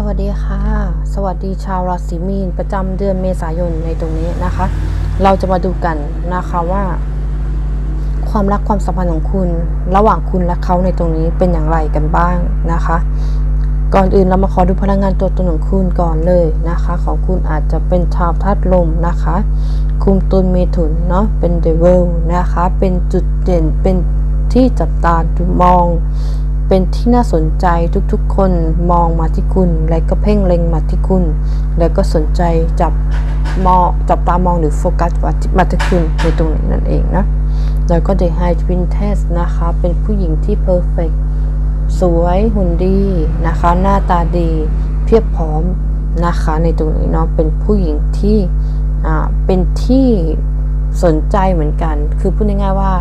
สวัสดีค่ะ สวัสดีชาวราศีมีนประจำเดือนเมษายนในตรงนี้นะคะ เราจะมาดูกันนะคะว่า ความรักความสัมพันธ์ของคุณ ระหว่างคุณและเขาในตรงนี้เป็นอย่างไรกันบ้างนะคะ ก่อนอื่นเรามาขอดูพลังงานตัวตนของคุณก่อนเลยนะคะ ของคุณอาจจะเป็นชาวธาตุลมนะคะ คุมตุนเมถุนเนาะเป็นเดวิลนะคะ เป็นจุดเด่นเป็นที่จับตาดูมอง เป็นที่น่าสนใจทุกๆ คนมองมาที่คุณ และก็เพ่งเล็งมาที่คุณ แล้วก็สนใจจับมองจับตามองหรือโฟกัสมาที่คุณในตรงนี้นั่นเองนะ แล้วก็ The High Princess นะคะ เป็นผู้หญิงที่เพอร์เฟกสวยหุ่นดีนะคะ หน้าตาดี เพียบพร้อมนะคะ ในตรงนี้เนาะเป็นผู้หญิงที่อ่าเป็นที่สนใจเหมือนกัน คือพูดง่ายๆว่า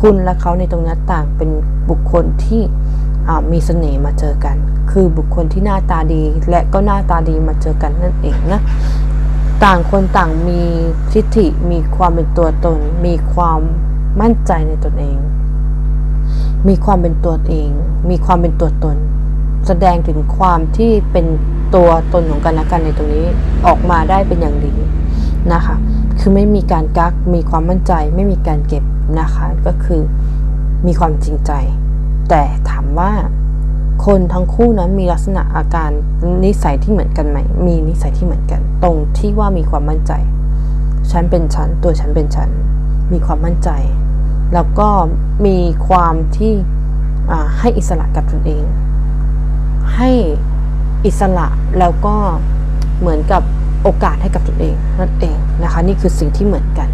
คุณและเขาในตรงนี้ต่างเป็นบุคคลที่ มีเสน่ห์มาเจอกัน คือบุคคลที่หน้าตาดีและก็หน้าตาดีมาเจอกันนั่นเองนะต่างคนต่างมีทิฏฐิมีความเป็นตัวตน มีความมั่นใจในตนเอง มีความเป็นตัวเอง มีความเป็นตัวตน แสดงถึงความที่เป็นตัวตนของกันและกันในตรงนี้ออกมาได้เป็นอย่างดีนะคะ คือไม่มีการกัก มีความมั่นใจ ไม่มีการเก็บนะคะ ก็คือมีความจริงใจ แต่ถามว่าคนทั้งคู่นั้นมีลักษณะอาการนิสัยที่เหมือนกันไหม มีนิสัยที่เหมือนกัน ตรงที่ว่ามีความมั่นใจ ฉันเป็นฉัน ตัวฉันเป็นฉัน มีความมั่นใจ แล้วก็มีความที่ให้อิสระกับตนเอง ให้อิสระแล้วก็เหมือนกับโอกาสให้กับตนเองนั่นเองนะคะ นี่คือสิ่งที่เหมือนกัน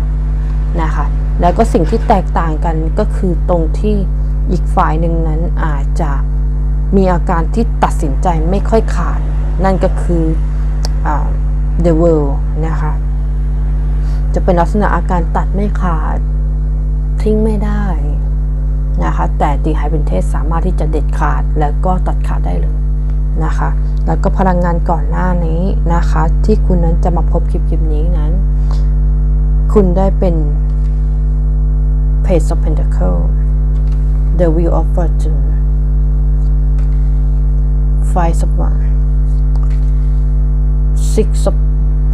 นะคะ แล้วก็สิ่งที่แตกต่างกันก็คือตรงที่ อีกฝ่ายหนึ่งนั้นอาจจะมีอาการที่ตัดสินใจไม่ค่อยขาด นั่นก็คืออ the world นะคะ จะเป็นลักษณะอาการตัดไม่ขาด ทิ้งไม่ได้นะคะ แต่ดีไฮเป็นเทสสามารถที่จะเด็ดขาดแล้วก็ตัดขาดได้เลยนะคะ แล้วก็พลังงานก่อนหน้านี้นะคะ ที่คุณนั้นจะมาพบคลิปคลิปนี้นั้น คุณได้เป็น Page of Pentacle The Wheel of Fortune Five of Wands Six of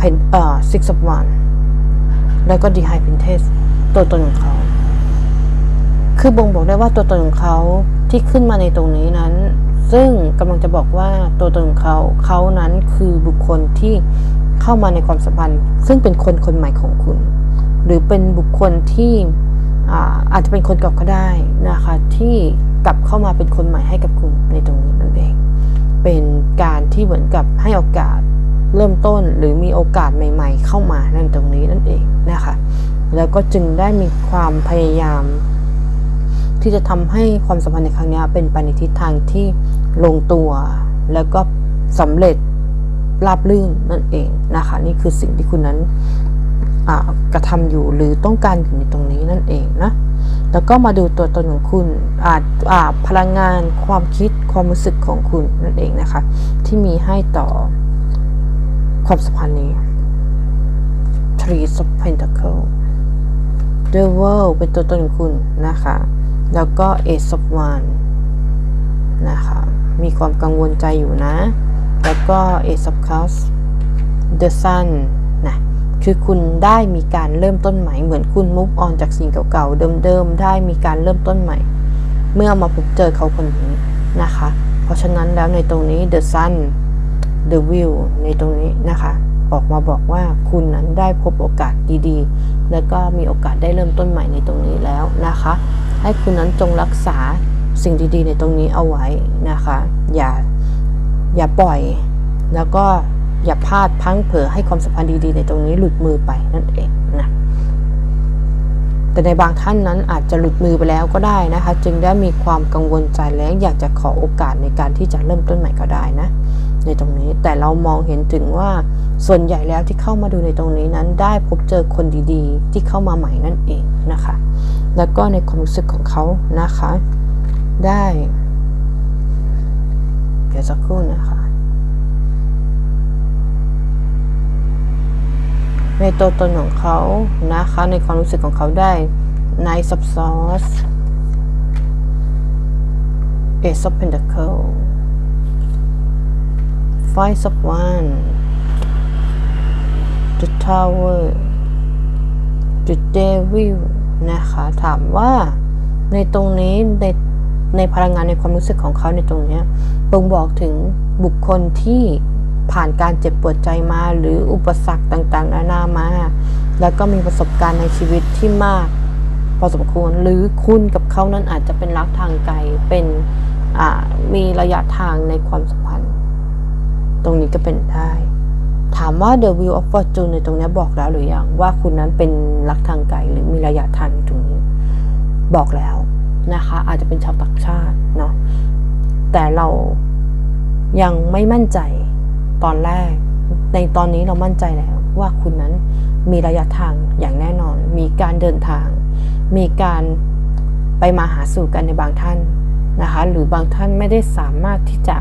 Pen เอ่อ Six of Wands แล้วก็ The High Princess ตัวตนของเขา คือบ่งบอกได้ว่าตัวตนของเขาที่ขึ้นมาในตรงนี้นั้น ซึ่งกำลังจะบอกว่าตัวตนของเขาเขานั้นคือบุคคลที่เข้ามาในความสัมพันธ์ ซึ่งเป็นคนคนใหม่ของคุณ หรือเป็นบุคคลที่ อาจจะเป็นคนเก่าก็ได้นะคะ ที่กลับเข้ามาเป็นคนใหม่ให้กับคุณในตรงนี้นั่นเอง เป็นการที่เหมือนกับให้โอกาสเริ่มต้นหรือมีโอกาสใหม่ ๆ เข้ามานั่นตรงนี้นั่นเองนะคะ แล้วก็จึงได้มีความพยายาม ที่จะทำให้ความสัมพันธ์ในครั้งนี้เป็นไปในทิศทางที่ลงตัว แล้วก็สำเร็จราบรื่นนั่นเองนะคะ นี่คือสิ่งที่คุณนั้น กระทำอยู่หรือต้องการอยู่ในตรงนี้นั่นเองนะแล้วก็มาดูตัวตนของคุณอาจพลังงานความคิดความรู้สึกของคุณนั่นเองนะคะ ที่มีให้ต่อความสัมพันธ์นี้ Three of Pentacles The World เป็นตัวตนของคุณนะคะ แล้วก็ Ace of Wands นะคะ มีความกังวลใจอยู่นะ แล้วก็ Ace of Cups The Sun นะ คือคุณได้มีการเริ่มต้นใหม่ เหมือนคุณมุกออนจากสิ่งเก่าๆ เดิมๆ ได้มีการเริ่มต้นใหม่ เมื่อมาพบเจอเขาคนนี้นะคะ เพราะฉะนั้นแล้วในตรงนี้ The Sun The Wheel ในตรงนี้นะคะออกมาบอกว่าคุณนั้นได้พบโอกาสดีๆ แล้วก็มีโอกาสได้เริ่มต้นใหม่ในตรงนี้แล้วนะคะ ให้คุณนั้นจงรักษาสิ่งดีๆ ในตรงนี้เอาไว้นะคะ อย่าอย่าปล่อย แล้วก็ อย่าพลาดพังเผลอให้ความสัมพันธ์ดีๆ ในตรงนี้หลุดมือไปนั่นเองนะแต่ในบางท่านนั้นอาจจะหลุดมือไปแล้วก็ได้นะคะ จึงได้มีความกังวลใจและอยากจะขอโอกาสในการที่จะเริ่มต้นใหม่ก็ได้นะ ในตรงนี้แต่เรามองเห็นถึงว่าส่วนใหญ่แล้วที่เข้ามาดูในตรงนี้นั้น ได้พบเจอคนดีๆ ที่เข้ามาใหม่นั่นเองนะคะ แล้วก็ในความรู้สึกของเขานะคะ ได้ เดี๋ยวสักครู่นะคะ ในตัวตนของเขานะคะ ในความรู้สึกของเขาได้ Knight of Swords Ace of Pentacles Five of One The Tower The Devil นะคะ ถามว่าในตรงนี้ในในพลังงานในความรู้สึกของเขาในตรงนี้บ่งบอกถึงบุคคลที่ ผ่านการเจ็บปวดใจมา หรืออุปสรรคต่างๆนานามา แล้วก็มีประสบการณ์ในชีวิตที่มากพอสมควรหรือคุณกับเขานั้นอาจจะเป็นรักทางไกลเป็นมีระยะทางในความสัมพันธ์ ตรงนี้ก็เป็นได้ ถามว่า The Wheel of Fortune ในตรงนี้บอกแล้วหรือยังว่าคุณนั้นเป็นรักทางไกลหรือมีระยะทางในตรงนี้ บอกแล้วนะคะ อาจจะเป็นชาวต่างชาติเนาะแต่เรายังไม่มั่นใจ ตอนแรก ในตอนนี้เรามั่นใจแล้วว่าคุณนั้นมีระยะทางอย่างแน่นอน มีการเดินทาง มีการไปมาหาสู่กันในบางท่านนะคะ หรือบางท่านไม่ได้สามารถที่จะ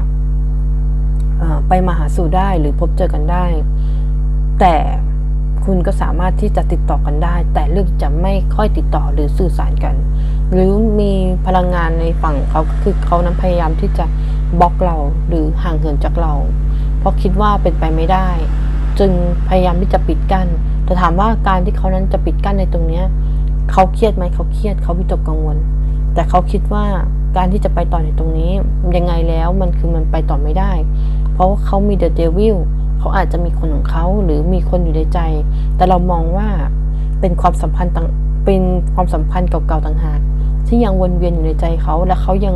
ไปมาหาสู่ได้หรือพบเจอกันได้ แต่คุณก็สามารถที่จะติดต่อกันได้ แต่เลือกจะไม่ค่อยติดต่อหรือสื่อสารกัน หรือมีพลังงานในฝั่งเขาคือเขานั้นพยายามที่จะบล็อกเราหรือห่างเหินจากเรา เพราะคิดว่าเป็นไปไม่ได้ จึงพยายามที่จะปิดกัน้นแต่ถามว่าการที่เขานั้นจะปิดกั้นในตรงนี้เขาเครียดไหมเขาเครียดเขาวิตกกังวล แต่เขาคิดว่าการที่จะไปต่อในตรงนี้ยังไงแล้วมันคือมันไปต่อไม่ได้ เพราะาเขามีเดอะเดวิลเขาอาจจะมีคนของเขาหรือมีคนอยู่ในใจ แต่เรามองว่าเป็นความสัมพันธ์ต่างเป็นความสัมพันธ์เก่าๆต่างหาก ที่ยังวนเวียนอยู่ในใจเขา และเขายัง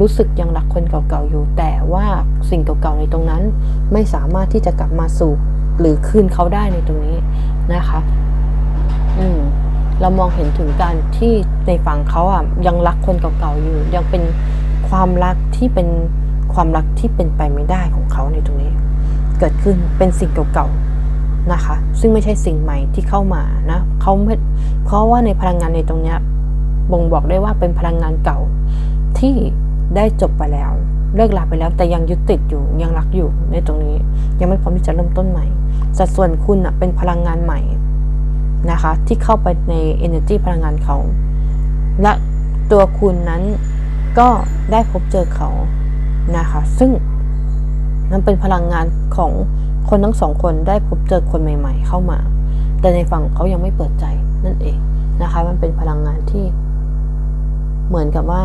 รู้สึกยังรักคนเก่าๆอยู่ แต่ว่าสิ่งเก่าๆในตรงนั้น ไม่สามารถที่จะกลับมาสู่หรือคืนเขาได้ในตรงนี้นะคะ อืมเรามองเห็นถึงการที่ในฝั่งเขาอะยังรักคนเก่าๆอยู่ ยังเป็นความรักที่เป็นความรักที่เป็นไปไม่ได้ของเขาในตรงนี้ เกิดขึ้นเป็นสิ่งเก่าๆนะคะ ซึ่งไม่ใช่สิ่งใหม่ที่เข้ามานะเขาไม่เพราะว่าในพลังงานในตรงนี้ บ่งบอกได้ว่าเป็นพลังงานเก่า ที่ได้จบไปแล้ว เลิกลาไปแล้วแต่ยังยึดติดอยู่ยังรักอยู่ในตรงนี้ ยังไม่พร้อมที่จะเริ่มต้นใหม่สัดส่วนคุณอะเป็นพลังงานใหม่นะคะ ที่เข้าไปใน energy พลังงานเขา และตัวคุณนั้นก็ได้พบเจอเขานะคะ ซึ่งมันเป็นพลังงานของคนทั้งสองคนได้พบเจอคนใหม่ ๆ เข้ามา แต่ในฝั่งเขายังไม่เปิดใจนั่นเองนะคะ มันเป็นพลังงานที่ เหมือนกับว่า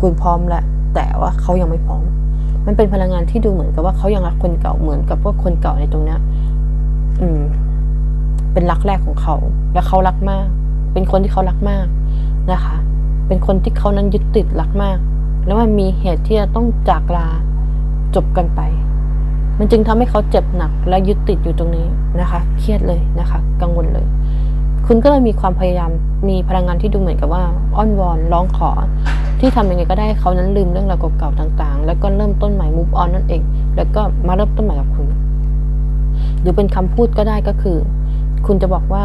คุณพร้อมแล้วแต่ว่าเขายังไม่พร้อม มันเป็นพลังงานที่ดูเหมือนกับว่าเขายังรักคนเก่าเหมือนกับว่าคนเก่าในตรงนี้อืม เป็นรักแรกของเขา และเขารักมาก เป็นคนที่เขารักมากนะคะ เป็นคนที่เขานั้นยึดติดรักมาก แล้วมันมีเหตุที่จะต้องจากลาจบกันไป มันจึงทำให้เขาเจ็บหนักและยึดติดอยู่ตรงนี้นะคะ เครียดเลยนะคะ กังวลเลย คุณก็เลยมีความพยายามมีพลังงานที่ดูเหมือนกับว่า อ้อนวอนร้องขอ ที่ทำยังไงก็ได้เขานั้นลืมเรื่องราวเก่าๆต่าง ๆ แล้วก็เริ่มต้นใหม่ move on นั่นเอง แล้วก็มาเริ่มต้นใหม่กับคุณ หรือเป็นคำพูดก็ได้ก็คือ คุณจะบอกว่า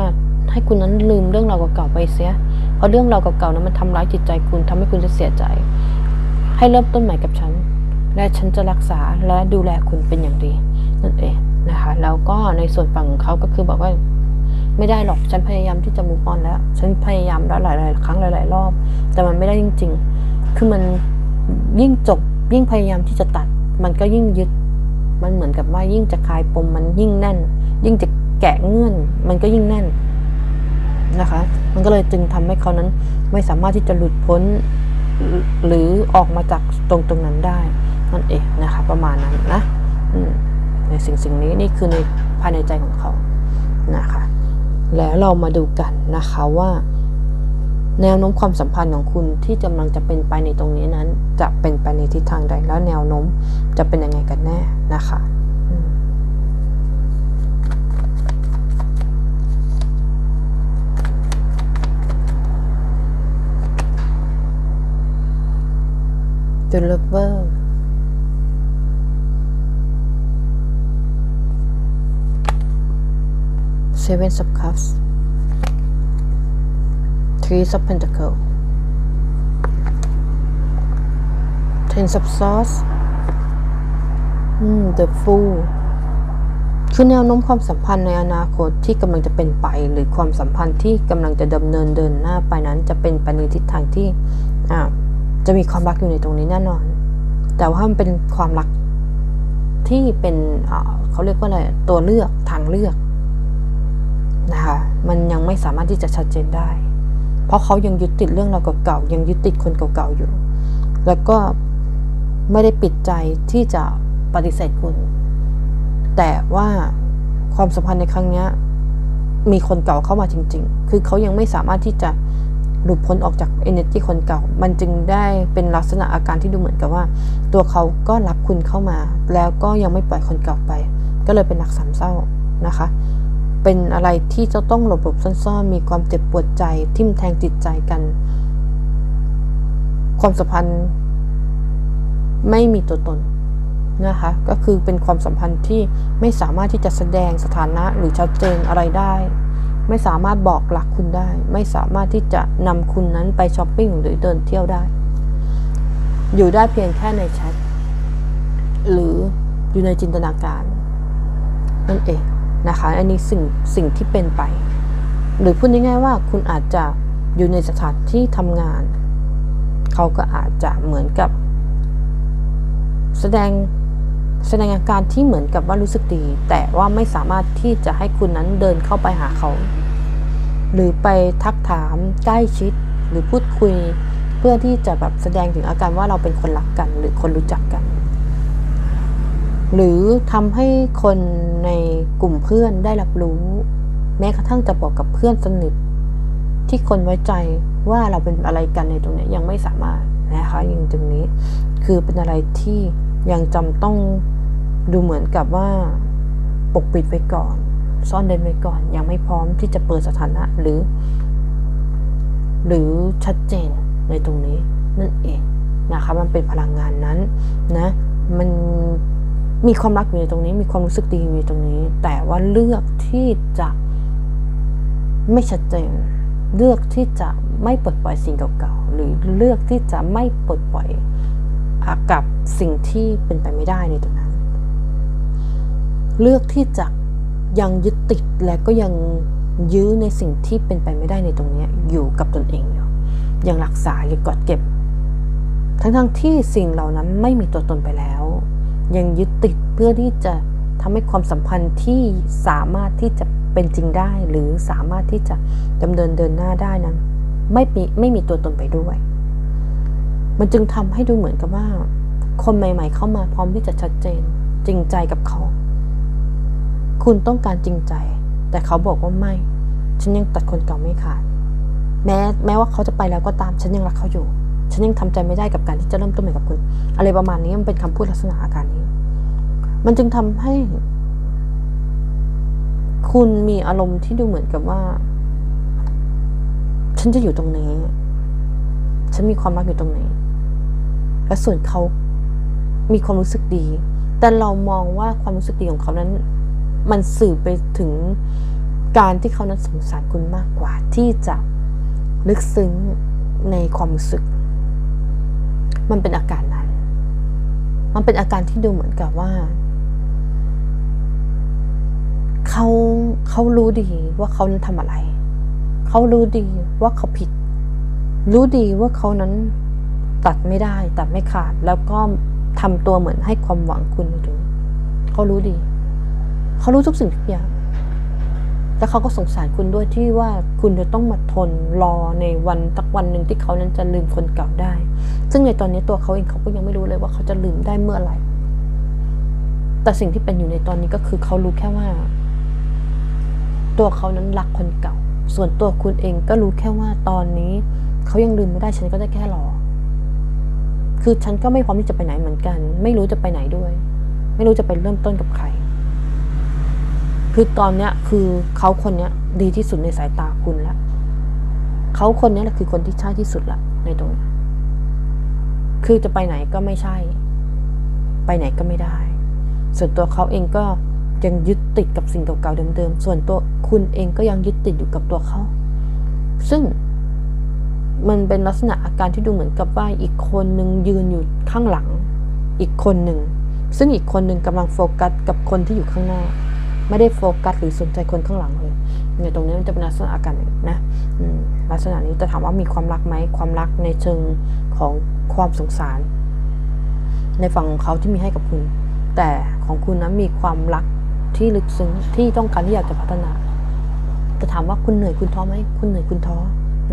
ให้คุณนั้นลืมเรื่องราวเก่าๆไปเสีย เพราะเรื่องราวเก่าๆนั้นมันทำร้ายจิตใจคุณทำให้คุณจะเสียใจ ให้เริ่มต้นใหม่กับฉัน และฉันจะรักษาและดูแลคุณเป็นอย่างดีนั่นเองนะคะ แล้วก็ในส่วนฝั่งเขาก็คือบอกว่า ไม่ได้หรอก ฉันพยายามที่จะมุกออนแล้ว ฉันพยายามแล้วหลาย ๆ ครั้งหลาย ๆ รอบ แต่มันไม่ได้จริง ๆ คือมันยิ่งจบ ยิ่งพยายามที่จะตัด มันก็ยิ่งยึด มันเหมือนกับว่ายิ่งจะคลายปมมันยิ่งแน่น ยิ่งจะแกะเงื่อน มันก็ยิ่งแน่นนะคะ มันก็เลยจึงทำให้เขานั้นไม่สามารถที่จะหลุดพ้น หรือออกมาจากตรงตรงนั้นได้นั่นเองนะคะ ประมาณนั้นนะในสิ่งสิ่งนี้นี่คือในภายในใจของเขานะคะ แล้วเรามาดูกันนะคะว่า แนวโน้มความสัมพันธ์ของคุณที่กำลังจะเป็นไปในตรงนี้นั้น จะเป็นไปในทิศทางใดแล้วแนวโน้มจะเป็นยังไงกันแน่นะคะ The Lover Seven of Cups Three of Pentacles Ten of Swords อืม The Fool คือแนวโน้มความสัมพันธ์ในอนาคตที่กำลังจะเป็นไป หรือความสัมพันธ์ที่กำลังจะดำเนินเดินหน้าไปนั้น จะเป็นไปในทิศทางที่อ่าจะมีความรักอยู่ในตรงนี้แน่นอน แต่ว่ามันเป็นความรักที่เป็นเขาเรียกว่าอะไรตัวเลือกทางเลือก มันยังไม่สามารถที่จะชัดเจนได้ เพราะเขายังยึดติดเรื่องราวเก่าๆยังยึดติดคนเก่าๆอยู่ แล้วก็ไม่ได้ปิดใจที่จะปฏิเสธคุณ แต่ว่าความสัมพันธ์ในครั้งนี้มีคนเก่าเข้ามาจริง ๆ คือเขายังไม่สามารถที่จะหลุดพ้นออกจาก energy คนเก่า มันจึงได้เป็นลักษณะอาการที่ดูเหมือนกับว่า ตัวเขาก็รับคุณเข้ามา แล้วก็ยังไม่ปล่อยคนเก่าไป ก็เลยเป็นหนักสามเศร้านะคะ เป็นอะไรที่จะต้องหลบหลบซ่อนๆ มีความเจ็บปวดใจ ทิ่มแทงจิตใจกัน ความสัมพันธ์ไม่มีตัวตนนะคะ ก็คือเป็นความสัมพันธ์ที่ไม่สามารถที่จะแสดงสถานะหรือชัดเจนอะไรได้ ไม่สามารถบอกหลักคุณได้ ไม่สามารถที่จะนำคุณนั้นไปช้อปปิ้งหรือเดินเที่ยวได้ อยู่ได้เพียงแค่ในแชทหรืออยู่ในจินตนาการนั่นเอง นะคะ อันนี้สิ่งสิ่งที่เป็นไป หรือพูดง่ายๆว่าคุณอาจจะอยู่ในสถานที่ทำงาน เขาก็อาจจะเหมือนกับ แสดงแสดงอาการที่เหมือนกับว่ารู้สึกดี แต่ว่าไม่สามารถที่จะให้คุณนั้นเดินเข้าไปหาเขา หรือไปทักถามใกล้ชิดหรือพูดคุย เพื่อที่จะแบบแสดงถึงอาการว่าเราเป็นคนรักกัน หรือคนรู้จักกัน หรือทำให้คนในกลุ่มเพื่อนได้รับรู้ แม้กระทั่งจะบอกกับเพื่อนสนิทที่คนไว้ใจว่าเราเป็นอะไรกันในตรงนี้ยังไม่สามารถนะคะยังตรงนี้ คือเป็นอะไรที่ยังจำต้องดูเหมือนกับว่าปกปิดไว้ก่อน ซ่อนเร้นไว้ก่อน ยังไม่พร้อมที่จะเปิดสถานะหรือ หรือชัดเจนในตรงนี้นั่นเองนะคะ มันเป็นพลังงานนั้นนะ มัน มีความรักอยู่ในตรงนี้ มีความรู้สึกดีอยู่ในตรงนี้ แต่ว่าเลือกที่จะไม่ชัดเจน เลือกที่จะไม่ปลดปล่อยสิ่งเก่าๆ หรือเลือกที่จะไม่ปลดปล่อยอกับสิ่งที่เป็นไปไม่ได้ในตรงนั้น เลือกที่จะยังยึดติดและก็ยังยื้อในสิ่งที่เป็นไปไม่ได้ในตรงนี้อยู่กับตนเองอยู่ยังรักษาหรือกอดเก็บ ทั้งๆทที่สิ่งเหล่านั้นไม่มีตัวตนไปแล้ว ยังยึดติดเพื่อที่จะทำให้ความสัมพันธ์ที่สามารถที่จะเป็นจริงได้ หรือสามารถที่จะดำเนินเดินหน้าได้นั้นไม่มีไม่มีตัวตนไปด้วย มันจึงทำให้ดูเหมือนกับว่า คนใหม่ ๆ เข้ามาพร้อมที่จะชัดเจน จริงใจกับเขา คุณต้องการจริงใจ แต่เขาบอกว่าไม่ ฉันยังตัดคนเก่าไม่ขาด แม้แม้ว่าเขาจะไปแล้วก็ตามฉันยังรักเขาอยู่ ฉันยังทำใจไม่ได้กับการที่จะเริ่มต้นใหม่กับคุณ อะไรประมาณนี้มันเป็นคำพูดลักษณะอาการนี้ มันจึงทำให้ คุณมีอารมณ์ที่ดูเหมือนกับว่า ฉันจะอยู่ตรงนี้ ฉันมีความรักอยู่ตรงนี้ และส่วนเขามีความรู้สึกดี แต่เรามองว่าความรู้สึกดีของเขานั้น มันสื่อไปถึงการที่เขานั้นสงสารคุณมากกว่าที่จะลึกซึ้งในความรู้สึก มันเป็นอาการนั้นมันเป็นอาการที่ดูเหมือนกับว่า เขาเขารู้ดีว่าเขานั้นทำอะไร เขารู้ดีว่าเขาผิด รู้ดีว่าเขานั้นตัดไม่ได้ตัดไม่ขาด แล้วก็ทำตัวเหมือนให้ความหวังคุณอยู่เขารู้ดี เขารู้ทุกสิ่งทุกอย่าง แต่เขาก็สงสารคุณด้วยที่ว่าคุณจะต้องมาทนรอในวันสักวันหนึ่งที่เขานั้นจะลืมคนเก่าได้ ซึ่งในตอนนี้ตัวเขาเองเขาก็ยังไม่รู้เลยว่าเขาจะลืมได้เมื่อไหร่ แต่สิ่งที่เป็นอยู่ในตอนนี้ก็คือเขารู้แค่ว่า ตัวเขานั้นรักคนเก่า ส่วนตัวคุณเองก็รู้แค่ว่าตอนนี้ เขายังลืมไม่ได้ฉันก็ได้แค่รอ คือฉันก็ไม่พร้อมที่จะไปไหนเหมือนกัน ไม่รู้จะไปไหนด้วย ไม่รู้จะไปเริ่มต้นกับใคร คือตอนเนี้ยคือเขาคนเนี้ยดีที่สุดในสายตาคุณแล้วเขาคนเนี้ยแหละคือคนที่ใช่ที่สุดละในตรงนี้คือจะไปไหนก็ไม่ใช่ ไปไหนก็ไม่ได้ ส่วนตัวเขาเองก็ยังยึดติดกับสิ่งเก่าๆเดิมๆ ส่วนตัวคุณเองก็ยังยึดติดอยู่กับตัวเขา ซึ่งมันเป็นลักษณะอาการที่ดูเหมือนกับว่าอีกคนหนึ่งยืนอยู่ข้างหลัง อีกคนหนึ่ง ซึ่งอีกคนหนึ่งกำลังโฟกัสกับคนที่อยู่ข้างหน้า ไม่ได้โฟกัสหรือสนใจคนข้างหลังเลยในตรงนี้มันจะเป็นลักษณะอาการนะลักษณะนี้จะถามว่ามีความรักไหมความรักในเชิงของความสงสาร ในฝั่งของเขาที่มีให้กับคุณ แต่ของคุณนั้นมีความรักที่ลึกซึ้งที่ต้องการที่อยากจะพัฒนาแต่ถามว่าคุณเหนื่อยคุณท้อไหมคุณเหนื่อยคุณท้อ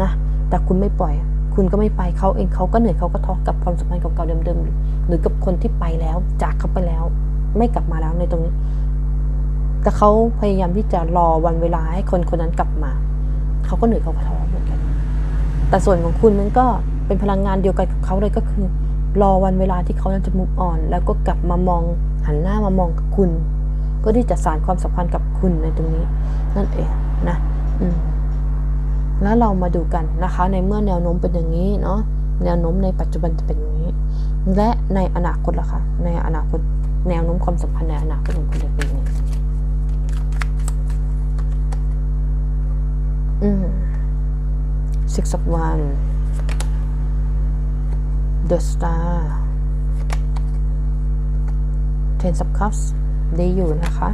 นะ แต่คุณไม่ปล่อย คุณก็ไม่ไปเขาเองเขาก็เหนื่อยเขาก็ท้อกับความสัมพันธ์เก่าๆเดิมๆหรือกับคนที่ไปแล้วจากเขาไปแล้ว ไม่กลับมาแล้วในตรงนี้ แต่เขาพยายามที่จะรอวันเวลาให้คนคนนั้นกลับมา เขาก็เหนื่อยเขาก็ท้อเหมือนกัน แต่ส่วนของคุณนั้นก็เป็นพลังงานเดียวกันกับเขาเลยก็คือ รอวันเวลาที่เขานั้นจะมุกอ่อน แล้วก็กลับมามองหันหน้ามามองกับคุณเพื่อที่จะสานความสัมพันธ์กับคุณในตรงนี้ นั่นเองนะอืมแล้วเรามาดูกันนะคะ ในเมื่อแนวโน้มเป็นอย่างนี้เนาะแนวโน้มในปัจจุบันจะเป็นอย่างนี้ และในอนาคตล่ะคะในอนาคตแนวโน้มความสัมพันธ์ในอนาคตของคุณจะเป็นยังไงอืม six of one the star ten of cups ดีอยู่นะคะ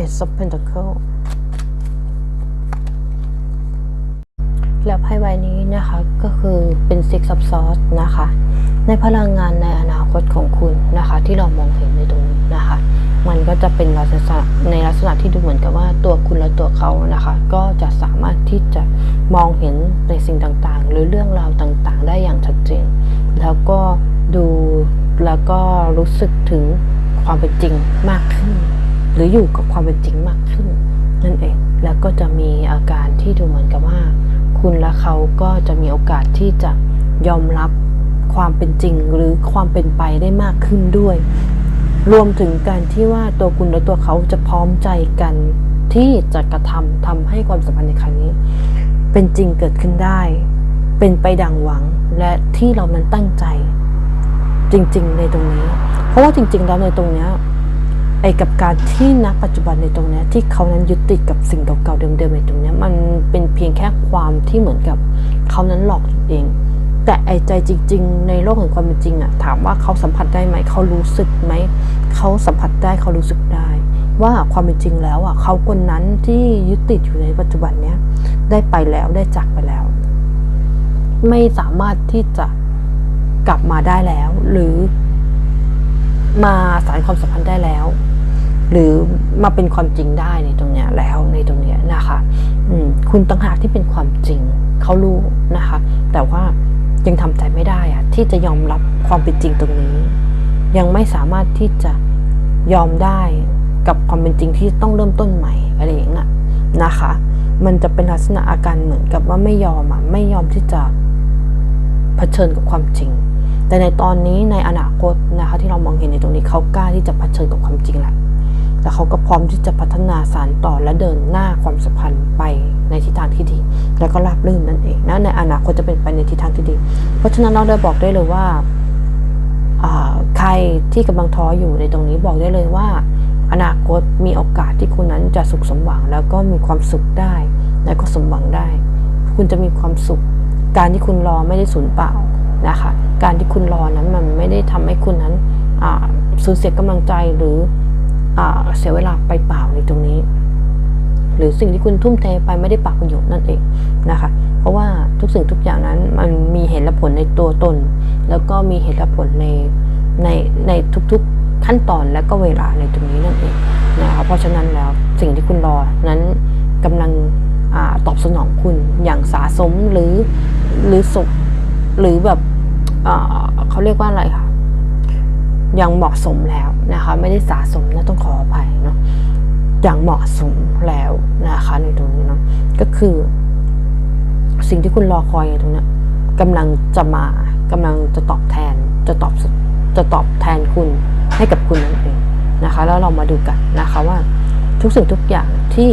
Ace of Pentacle แล้วไพ่ใบนี้นะคะก็คือเป็น Six of Swords นะคะ ในพลังงานในอนาคตของคุณนะคะ ที่เรามองเห็นในตรงนี้นะคะ มันก็จะเป็นลักษณะในลักษณะที่ดูเหมือนกับว่าตัวคุณและตัวเขานะคะ ก็จะสามารถที่จะมองเห็นในสิ่งต่างๆ หรือเรื่องราวต่างๆ ได้อย่างชัดเจน แล้วก็ดูแล้วก็รู้สึกถึงความเป็นจริงมากขึ้น หรืออยู่กับความเป็นจริงมากขึ้นนั่นเองแล้วก็จะมีอาการที่ดูเหมือนกับว่า คุณและเขาก็จะมีโอกาสที่จะยอมรับความเป็นจริงหรือความเป็นไปได้มากขึ้นด้วย รวมถึงการที่ว่าตัวคุณและตัวเขาจะพร้อมใจกัน ที่จะกระทำทำให้ความสัมพันธ์ในครั้งนี้ เป็นจริงเกิดขึ้นได้ เป็นไปดังหวังและที่เรานั้นตั้งใจ จริง ๆ ในตรงนี้ เพราะว่าจริง ๆ แล้วในตรงเนี้ย ไอ้กับการที่ณปัจจุบันในตรงนี้ที่เขานั้นยึดติดกับสิ่งเก่าๆเดิมๆในตรงนี้มันเป็นเพียงแค่ความที่เหมือนกับเขานั้นหลอกตัวเอง แต่ไอ้ใจจริง ๆ ในโลกแห่งความเป็นจริงอะถามว่าเขาสัมผัสได้ไหมเขารู้สึกไหมเขาสัมผัสได้เขารู้สึกได้ ว่าความเป็นจริงแล้วอะเขาคนนั้นที่ยึดติดอยู่ในปัจจุบันเนี้ยได้ไปแล้วได้จากไปแล้ว ไม่สามารถที่จะกลับมาได้แล้ว หรือมาสานความสัมพันธ์ได้แล้ว หรือมาเป็นความจริงได้ในตรงเนี้ยแล้วในตรงเนี้ยนะคะอืมคุณต่างหากที่เป็นความจริงเขารู้นะคะ แต่ว่ายังทำใจไม่ได้อะที่จะยอมรับความเป็นจริงตรงนี้ ยังไม่สามารถที่จะยอมได้กับความเป็นจริงที่ต้องเริ่มต้นใหม่อะไรอย่างเงี้ยนะคะ มันจะเป็นลักษณะอาการเหมือนกับว่าไม่ยอมอะไม่ยอมที่จะเผชิญกับความจริง แต่ในตอนนี้ในอนาคตนะคะ ที่เรามองเห็นในตรงนี้เขากล้าที่จะเผชิญกับความจริงแหละ แต่เขาก็พร้อมที่จะพัฒนาสารต่อและเดินหน้าความสัมพันธ์ไปในทิศทางที่ดี แล้วก็ราบรื่นนั่นเองนะในอนาคตจะเป็นไปในทิศทางที่ดี เพราะฉะนั้นเราได้บอกได้เลยว่าใครที่กำลังท้ออยู่ในตรงนี้บอกได้เลยว่า อนาคตมีโอกาสที่คุณนั้นจะสุขสมหวัง แล้วก็มีความสุขได้ และก็สมหวังได้ คุณจะมีความสุข การที่คุณรอไม่ได้สูญเปล่านะคะการที่คุณรอนั้นมันไม่ได้ทำให้คุณนั้นสูญเสียกำลังใจหรือ เสียเวลาไปเปล่าในตรงนี้ หรือสิ่งที่คุณทุ่มเทไปไม่ได้ปล่าประโยชน์นั่นเองนะคะ เพราะว่าทุกสิ่งทุกอย่างนั้นมันมีเหตุและผลในตัวตน แล้วก็มีเหตุและผลในในในทุกๆขั้นตอนและก็เวลาในตรงนี้นั่นเองนะคะเพราะฉะนั้นแล้วสิ่งที่คุณรอนั้นกำลังอตอบสนองคุณอย่างสาสมหรือหรือสุขหรือแบบเขาเรียกว่าอะไรคะ อย่างเหมาะสมแล้วนะคะ ไม่ได้สะสมนะต้องขออภัยเนาะอย่างเหมาะสมแล้วนะคะ ในตรงนี้เนาะก็คือ สิ่งที่คุณรอคอยอยู่ตรงนี้กำลังจะมากำลังจะตอบแทนจะตอบจะตอบแทนคุณให้กับคุณนั่นเองนะคะ แล้วเรามาดูกันนะคะว่าทุกสิ่งทุกอย่างที่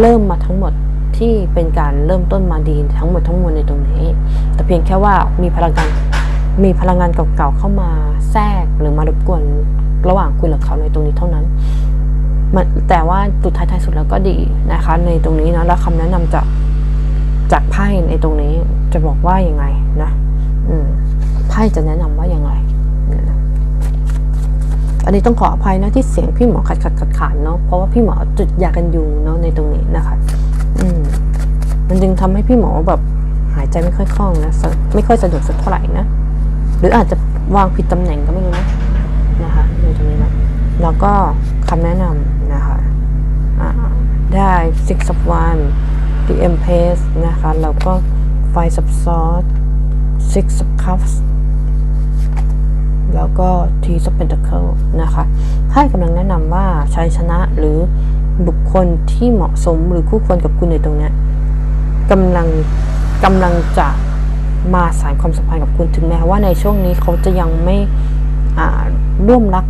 เริ่มมาทั้งหมดที่เป็นการเริ่มต้นมาดีทั้งหมดทั้งมวลในตรงนี้ แต่เพียงแค่ว่ามีพลังงานมีพลังงานเก่าๆเข้ามา ทรกหรือมารบกวนระหว่างคุณกับเขาในตรงนี้เท่านั้นมันแต่ว่าสุดท้ายท้ายสุดแล้วก็ดีนะคะ ในตรงนี้นะแล้วคำแนะนำจากจากไพ่ในตรงนี้จะบอกว่ายังไงนะอืมไพ่จะแนะนำว่ายังไงอันนี้ต้องขออภัยนะที่เสียงพี่หมอขัดขัดขัดขานเนาะเพราะว่าพี่หมอจุดยากันยุงเนาะในตรงนี้นะคะ อืม มันจึงทำให้พี่หมอแบบหายใจไม่ค่อยคล่องนะไม่ค่อยสะดวกสักเท่าไหร่นะหรืออาจจะ วางผิดตำแหน่งก็ไม่รู้นะนะคะดูตรงนี้นะแล้วก็คำแนะนำนะคะได้ six of one the empress นะคะแล้วก็ five of swords six of cups แล้วก็ T of Pentacle นะคะให้กำลังแนะนำว่าชัยชนะหรือบุคคลที่เหมาะสมหรือคู่ควรกับคุณในตรงนี้กำลังกำลังจะ มาสานความสัมพันธ์กับคุณถึงแม้ว่าในช่วงนี้เขาจะยังไม่ร่วมรัก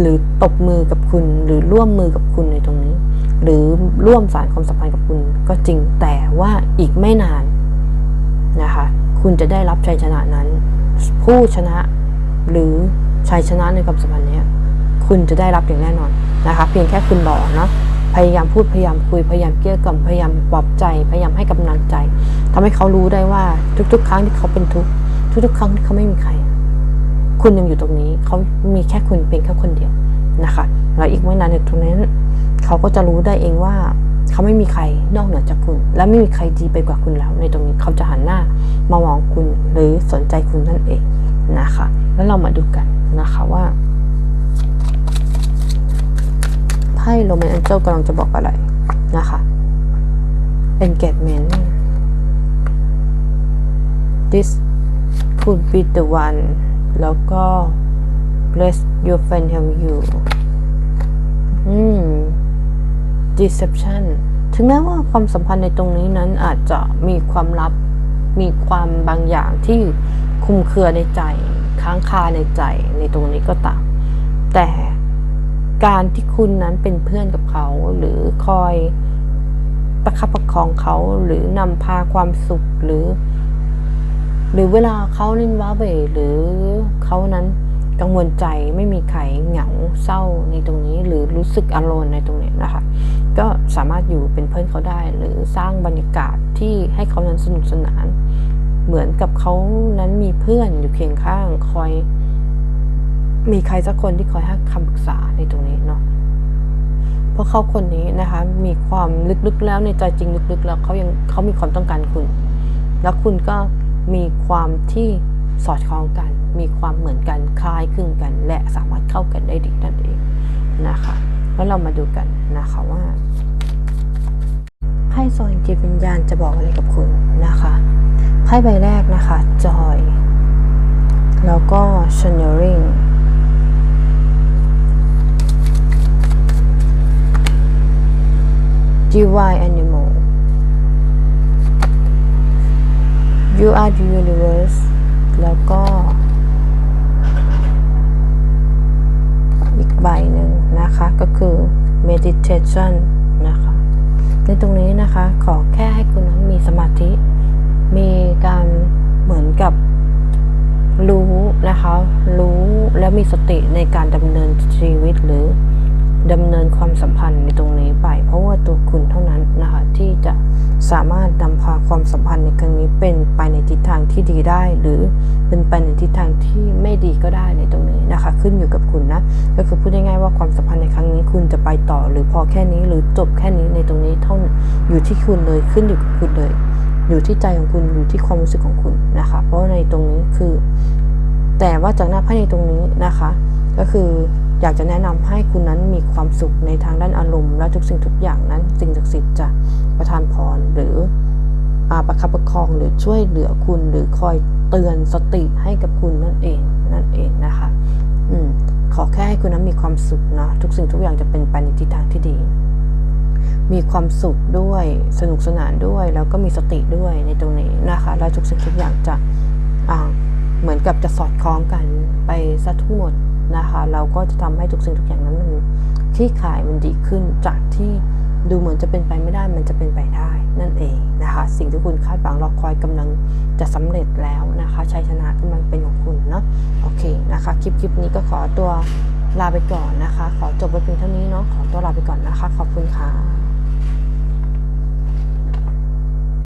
หรือตบมือกับคุณ หรือร่วมมือกับคุณในตรงนี้ หรือร่วมสารความสัมพันธ์กับคุณก็จริงแต่ว่าอีกไม่นานนะคะ คุณจะได้รับชัยชนะนั้น ผู้ชนะหรือชัยชนะในความสัมพันธ์นี้คุณจะได้รับอย่างแน่นอนนะคะ เพียงแค่คุณรอเนาะ พยายามพูดพยายามคุยพยายามเกลี้ยกล่อมพยายามปลอบใจ พยายามให้กำลังใจทำให้เขารู้ได้ว่าทุก ๆ ครั้งที่เขาเป็นทุกข์ทุกๆ ครั้งที่เขาไม่มีใคร คุณยังอยู่ตรงนี้ เขามีแค่คุณเป็นแค่คนเดียวนะคะแล้วอีกไม่นานในตรงนั้นเขาก็จะรู้ได้เองว่าเขาไม่มีใครนอกเหนือจากคุณ และไม่มีใครดีไปกว่าคุณแล้ว ในตรงนี้เขาจะหันหน้ามามองคุณหรือสนใจคุณนั่นเองนะคะ แล้วเรามาดูกันนะคะว่า ไพ่โรแมนแองเจิลกำลังจะบอกอะไรนะคะ engagement this could be the one แล้วก็ bless your friend help you อืม deception ถึงแม้ว่าความสัมพันธ์ในตรงนี้นั้นอาจจะมีความลับ มีความบางอย่างที่คุมเครือในใจ ค้างคาในใจในตรงนี้ก็ตาม แต่ การที่คุณนั้นเป็นเพื่อนกับเขา หรือคอยประคับประคองเขาหรือนำพาความสุขหรือ หรือเวลาเขาเล่นว้าเหวหรือเขานั้นกังวลใจไม่มีใครเหงาเศร้าในตรงนี้หรือรู้สึกอารมณ์ในตรงนี้นะคะ ก็สามารถอยู่เป็นเพื่อนเขาได้ หรือสร้างบรรยากาศที่ให้เขานั้นสนุกสนาน เหมือนกับเขานั้นมีเพื่อนอยู่เคียงข้างคอย มีใครสักคนที่คอยให้คำปรึกษาในตรงนี้เนาะเพราะเขาคนนี้นะคะ มีความลึกๆแล้วในใจจริงลึกๆ แล้วเขายังเขามีความต้องการคุณ แล้วคุณก็มีความที่สอดคล้องกัน มีความเหมือนกันคล้ายคลึงกัน และสามารถเข้ากันได้ดีนั่นเองนะคะแล้วเรามาดูกันนะคะว่าไพ่โซอยจิตวิญญาณจะบอกอะไรกับคุณนะคะไพ่ใบแรกนะคะจอยแล้วก็ channeling divine animal you are the universe แล้วก็ อีกใบหนึ่งนะคะ ก็คือ meditation นะคะ ในตรงนี้นะคะ ขอแค่ให้คุณนั้นมีสมาธิ มีการเหมือนกับรู้นะคะ รู้และมีสติในการดำเนินชีวิตหรือ ดำเนินความสัมพันธ์ในตรงนี้ไป เพราะว่าตัวคุณเท่านั้นนะคะที่จะสามารถนำพาความสัมพันธ์ในครั้งนี้เป็นไปในทิศทางที่ดีได้ หรือเป็นไปในทิศทางที่ไม่ดีก็ได้ในตรงนี้นะคะ ขึ้นอยู่กับคุณนะก็คือพูดง่ายๆว่าความสัมพันธ์ในครั้งนี้คุณจะไปต่อ หรือพอแค่นี้หรือจบแค่นี้ในตรงนี้เท่าอยู่ที่คุณเลยขึ้นอยู่กับคุณเลย อยู่ที่ใจของคุณอยู่ที่ความรู้สึกของคุณนะคะ เพราะในตรงนี้คือ แต่ว่าจากหน้าไพ่ในตรงนี้นะคะ ก็คือ อยากจะแนะนำให้คุณนั้นมีความสุขในทางด้านอารมณ์และทุกสิ่งทุกอย่างนั้น สิ่งศักดิ์สิทธิ์จะประทานพรหรืออาประคับประคองหรือช่วยเหลือคุณหรือคอยเตือนสติให้กับคุณนั่นเองนั่นเองนะคะ อืมขอแค่ให้คุณนั้นมีความสุขนะทุกสิ่งทุกอย่างจะเป็นไปในทิศทางที่ดี มีความสุขด้วยสนุกสนานด้วย แล้วก็มีสติด้วยในตรงนี้นะคะแล้วทุกสิ่งทุกอย่างจะอ่าเหมือนกับจะสอดคล้องกันไปซะทั้งหมด นะคะ เราก็จะทำให้ทุกสิ่งทุกอย่างนั้นมันคลี่คลายมันดีขึ้นจากที่ดูเหมือนจะเป็นไปไม่ได้มันจะเป็นไปได้นั่นเองนะคะ สิ่งที่คุณคาดหวังรอคอยกำลังจะสำเร็จแล้วนะคะชัยชนะกำลังเป็นของคุณเนาะโอเคนะคะคลิปคลิปนี้ก็ขอตัวลาไปก่อนนะคะ ขอจบไว้เพียงเท่านี้เนาะขอตัวลาไปก่อนนะคะ ขอบคุณค่ะ